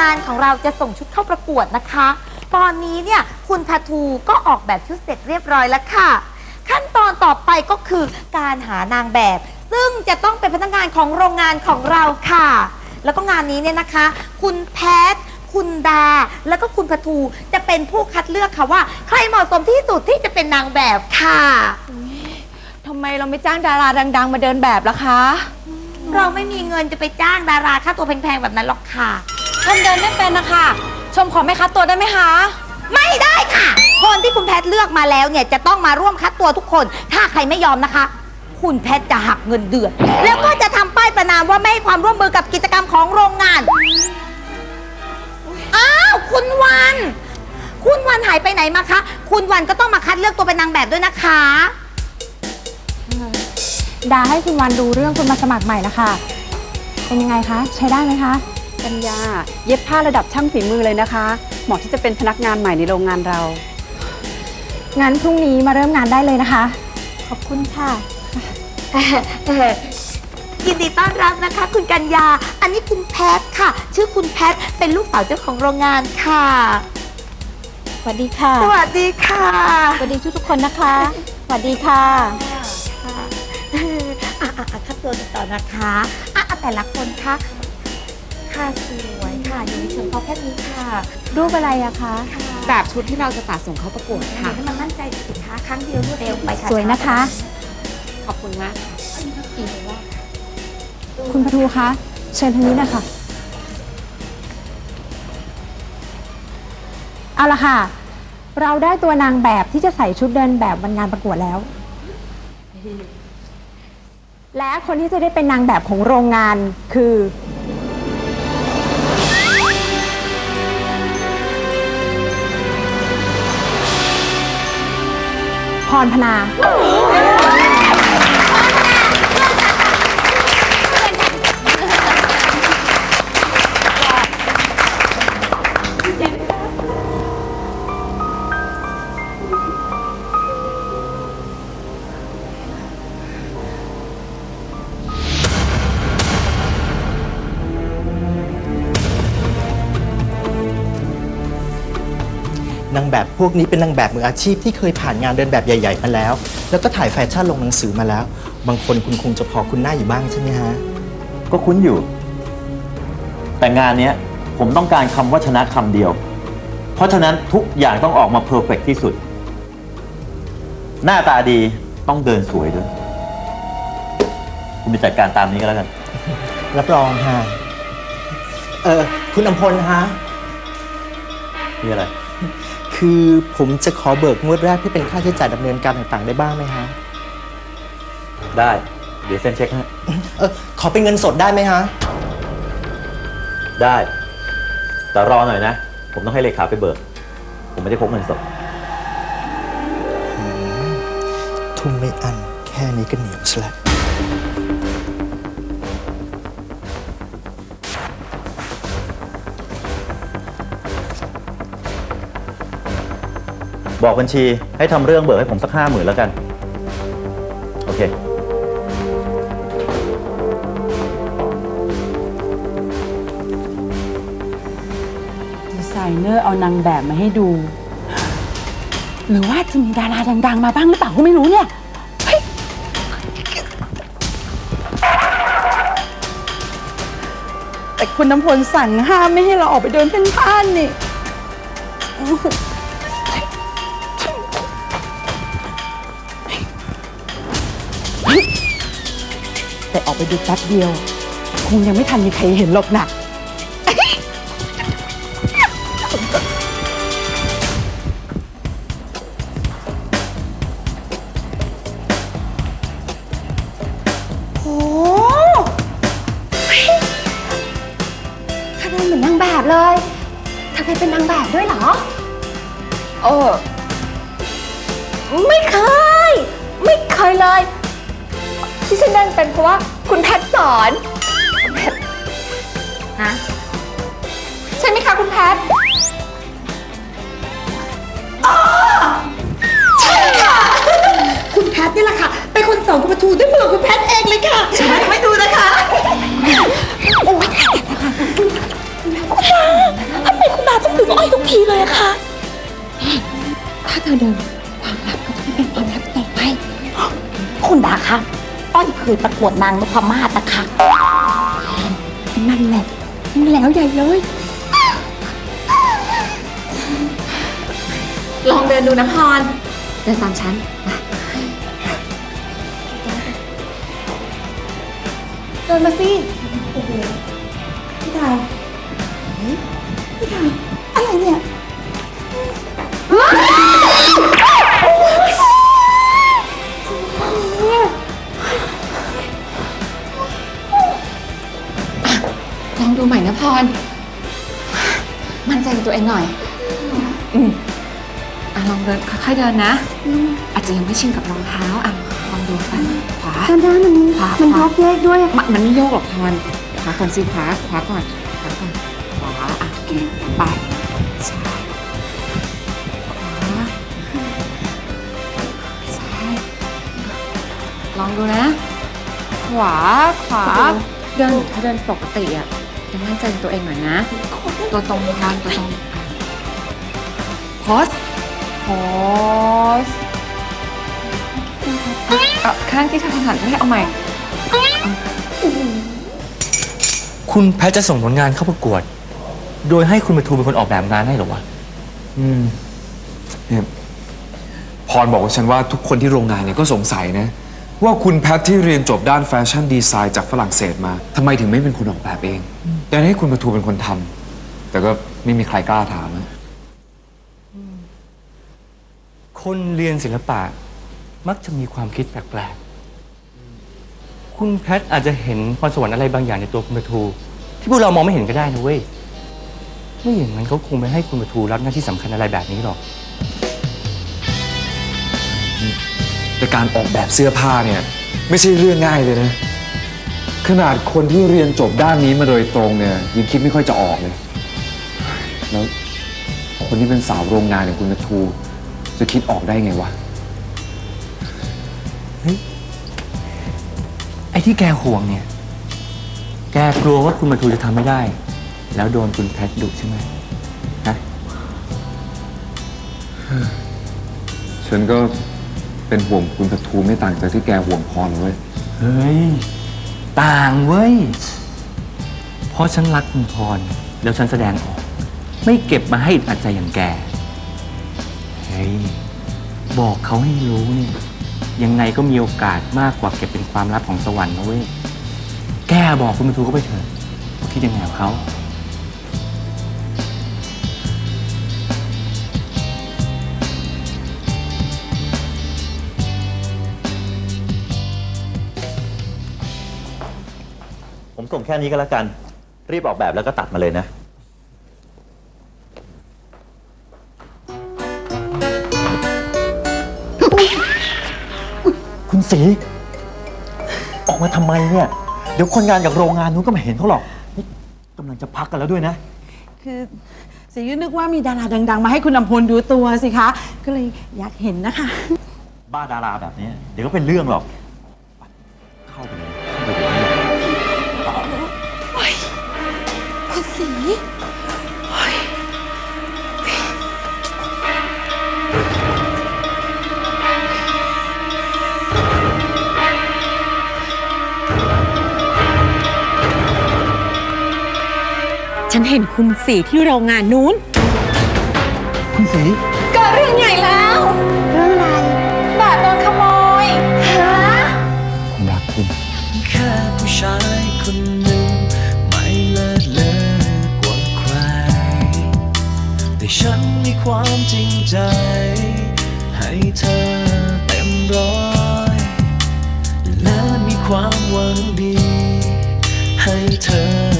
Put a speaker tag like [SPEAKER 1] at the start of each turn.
[SPEAKER 1] งานของเราจะส่งชุดเข้าประกวดนะคะ ตอนนี้เนี่ยคุณทาทูก็ออกแบบชุดเสร็จเรียบร้อยแล้วค่ะ ขั้นตอนต่อไปก็คือการหานางแบบ ซึ่งจะต้องเป็นพนักงานของโรงงานของเราค่ะ แล้วก็งานนี้เนี่ยนะคะ คุณแพทคุณดา แล้วก็คุณพทูจะเป็นผู้คัดเลือกค่ะว่า ใครเหมาะสมที่สุดที่จะเป็นนางแบบค่ะ
[SPEAKER 2] ทำไมเราไม่จ้างดาราดัง ๆ มาเดินแบบล่ะคะ
[SPEAKER 1] เราไม่มีเงินจะไปจ้างดาราค่าตัวแพงๆแบบนั้นหรอกค่ะ
[SPEAKER 2] ชมเดินไม่เป็นนะคะชมขอไม่คัดตัวได้ไหมคะ
[SPEAKER 1] ไม่ได้ค่ะ คนที่คุณแพทย์เลือกมาแล้วเนี่ยจะต้องมาร่วมคัดตัวทุกคน ถ้าใครไม่ยอมนะคะ คุณแพทย์จะหักเงินเดือน แล้วก็จะทำป้ายประนามว่าไม่ให้ความร่วมมือกับกิจกรรมของโรงงาน อ้าว คุณวัน คุณวันหายไปไหนมาคะ คุณวันก็ต้องมาคัดเลือกตัวเป็นนางแบบด้วยนะคะ
[SPEAKER 3] ดาให้คุณวันดูเรื่องคุณมาสมัครใหม่นะคะ เป็นยังไงคะ ใช้ได้ไหมคะ
[SPEAKER 4] กัญญาเย็บผ้าระดับช่างฝีมือเลยนะคะ เหมาะที่จะเป็นพนักงานใหม่ในโรงงานเรา
[SPEAKER 3] งั้นพรุ่งนี้มาเริ่มงานได้เลยนะคะ ขอบคุณค่ะ
[SPEAKER 1] ยินดีต้อนรับนะคะ คุณกัญญา อันนี้คุณแพทย์ค่ะ ชื่อคุณแพทย์เป็นลูกสาวเจ้าของโรงงานค่ะ
[SPEAKER 3] สวัสดีค่ะ
[SPEAKER 1] สวัสดีค่ะ
[SPEAKER 3] สวัสดีทุกๆคนนะคะ สวัสดีค่ะ
[SPEAKER 1] ค่ะเอ่ออะอะอะคัดตัวกันต่อนะคะอะอะแต่ละคนคะ ค่ะสวยค่ะอยู่ในเชิงพอแค่นี้ค่ะ
[SPEAKER 3] รูปอะไรอะคะ
[SPEAKER 1] ค่ะ
[SPEAKER 2] แบบชุดที่เราจะตัดส่งเข้าประกวด
[SPEAKER 1] เดี๋
[SPEAKER 2] ค่ะ
[SPEAKER 1] ยวให้มันมั่นใจสิคะครั้งเดียวรวดเร็วไปค่ะ
[SPEAKER 3] สวยนะคะ
[SPEAKER 2] ขอบคุณมาก
[SPEAKER 3] คุณปทูคะเชิญทางนี้นะคะเอาละค่ะ เราได้ตัวนางแบบที่จะใส่ชุดเดินแบบวันงานประกวดแล้ว และคนที่จะได้เป็นนางแบบของโรงงานคือ พรพนา
[SPEAKER 5] นางแบบพวกนี้เป็นนางแบบมืออาชีพที่เคยผ่านงานเดินแบบใหญ่ ๆ มาแล้ว แล้วก็ถ่ายแฟชั่นลงหนังสือมาแล้ว บางคนคุณคงจะพอคุณหน้าอยู่บ้างใช่ไหมฮะ
[SPEAKER 6] ก็คุ้นอยู่ แต่งานเนี้ยผมต้องการคำว่าชนะคำเดียว เพราะฉะนั้นทุกอย่างต้องออกมาเพอร์เฟกที่สุด หน้าตาดีต้องเดินสวยด้วย คุณไปจัดการตามนี้ก็แล้วกัน
[SPEAKER 5] รับรองฮะ เออ คุณอำพลฮะ
[SPEAKER 6] นี่อะไร
[SPEAKER 5] คือผมจะขอเบิกงวดแรกที่เป็นค่าใช้จ่ายดำเนินการต่างๆ ได้บ้างไหมฮะ
[SPEAKER 6] ได้ เดี๋ยวเซ็นเช็คให้
[SPEAKER 5] เออขอเป็นเงินสดได้ไหมฮะ
[SPEAKER 6] ได้ แต่รอหน่อยนะ ผมต้องให้เลขาไปเบิก ผมไม่ได้พกเงินสด
[SPEAKER 5] ทุ่มไม่อันแค่นี้ก็เหนียวซะแล้ว
[SPEAKER 6] บอกบัญชีให้ทำเรื่องเบิกให้ผมสักห้าหมื่นแล้วกัน โอเค
[SPEAKER 4] ดีไซเนอร์เอานางแบบมาให้ดู หรือว่าจะมีดาราดัง ๆ มาบ้างหรือเปล่าก็ไม่รู้เนี่ย
[SPEAKER 2] แต่คุณน้ำพลสั่งห้ามไม่ให้เราออกไปเดินเพ่นพ่านนี่ แต่ออกไปดูแป๊บเดียว คงยังไม่ทันมีใครเห็นหรอกนะ
[SPEAKER 3] โอ้ทำไมเหมือนนางแบบเลยเธอเคยเป็นนางแบบด้วยเหรอ
[SPEAKER 2] เออ
[SPEAKER 3] ไม่เคย ไม่เคยเลย ที่ฉันเดินเป็นเพราะว่าคุณแพทย์สอน
[SPEAKER 1] ฮะ
[SPEAKER 3] ใช่ไหมคะคุณแพทย์
[SPEAKER 1] คุณแพทย์นี่แหละค่ะ เป็นคนสอนคุณประทูด้วยมือของคุณแพทย์เองเลยค่ะไม่ดูนะคะโอ้ยทีเลยอะค่ะ
[SPEAKER 3] ถ้าเธอเดินความลับก็จะไม่เป็นความลับต่อไป
[SPEAKER 1] คุณดาคะ อ้อยเคยประกวดนางนพมาศนะคะ
[SPEAKER 3] นั่นแหละยิ่งแล้วใหญ่เลย ลองเดินดูนะพรเดินตามฉันมาเดินมาสิ
[SPEAKER 1] อะไรเนี่ย
[SPEAKER 3] ดูใหม่นะพร มั่นใจในตัวเองหน่อย อืมอะลองเดินค่อยๆเดินนะ อาจจะยังไม่ชินกับรองเท้าอะลองดูไปขวา
[SPEAKER 1] ด้านด้านมัน
[SPEAKER 3] ขวา
[SPEAKER 1] มัน
[SPEAKER 3] ขวา
[SPEAKER 1] ยกแยกด้วย
[SPEAKER 3] มันมันไม่โยกหรอกพรขวาก่อนสิขวาขวาก่อนขวาก่อนขวาอะโอเคไปซ้ายขวาซ้ายลองดูนะ ขวาขวาเดินถ้าเดินปกติอะ จะมั่นใจในตัวเองหน่อยนะ ตัวตรงพรตัวตรงพอสพอสอะข้างที่เธอถนัดไม่ให้เอาใหม่
[SPEAKER 7] คุณแพทย์จะส่งผลงานเข้าประกวด โดยให้คุณปทูเป็นคนออกแบบงานให้เหรอวะ
[SPEAKER 8] อืมเนี่ยพรบอกกับฉันว่าทุกคนที่โรงงานเนี่ยก็สงสัยนะ ว่าคุณแพทที่เรียนจบด้านแฟชั่นดีไซน์จากฝรั่งเศสมาทำไมถึงไม่เป็นคนออกแบบเองแต่ให้คุณประทูเป็นคนทำแต่ก็ไม่มีใครกล้าถามนะ
[SPEAKER 7] คนเรียนศิลปะมักจะมีความคิดแปลกๆ คุณแพทย์อาจจะเห็นพรสวรรค์อะไรบางอย่างในตัวคุณปทู ที่พวกเรามองไม่เห็นก็ได้นะเว้ย ไม่อย่างนั้นเขาคงไม่ให้คุณปทูรับหน้าที่สำคัญอะไรแบบนี้หรอก
[SPEAKER 8] แต่การออกแบบเสื้อผ้าเนี่ยไม่ใช่เรื่องง่ายเลยนะ ขนาดคนที่เรียนจบด้านนี้มาโดยตรงเนี่ยยังคิดไม่ค่อยจะออกเลย แล้วคนที่เป็นสาวโรงงานอย่างคุณประทูจะคิดออกได้ไงวะ
[SPEAKER 7] ไอ้ที่แกห่วงเนี่ย แกกลัวว่าคุณปทูจะทำไม่ได้ แล้วโดนคุณแพทย์ดุใช่ไหมฮะ
[SPEAKER 8] ฉันก็ เป็นห่วงคุณประทูไม่ต่างจากที่แกห่วงพรเลย
[SPEAKER 7] เฮ้ย ต่างเว้ย เพราะฉันรักคุณพร แล้วฉันแสดงออก ไม่เก็บมาให้อัดใจอย่างแก เฮ้ย บอกเขาให้รู้นี่ยังไงก็มีโอกาสมากกว่าเก็บเป็นความลับของสวรรค์นะเว้ย แกบอกคุณมาทูเขาไปเถอะว่าคิดยังไงกับเขา
[SPEAKER 6] ส่งแค่นี้ก็แล้วกัน รีบออกแบบแล้วก็ตัดมาเลยนะ คุณสี ออกมาทำไมเนี่ย เดี๋ยวคนงานจากโรงงานนู้นก็มาเห็นเขาหรอกนี่กำลังจะพักกันแล้วด้วยนะ
[SPEAKER 2] คือสิก็นึกว่ามีดาราดัง ๆ มาให้คุณอำพลดูตัวสิคะ ก็เลยอยากเห็นนะคะ
[SPEAKER 6] บ้าดาราแบบนี้ เดี๋ยวก็เป็นเรื่องหรอก
[SPEAKER 1] สี
[SPEAKER 3] ฉันเห็นคุณสีที่โรงงานนู้น
[SPEAKER 7] คุณสี
[SPEAKER 3] เกิดเรื่องใหญ่แล้ว
[SPEAKER 7] ค
[SPEAKER 9] วามจริงใจ ให้เธอเต็มร้อย และมีความหวังดี ให้เธอ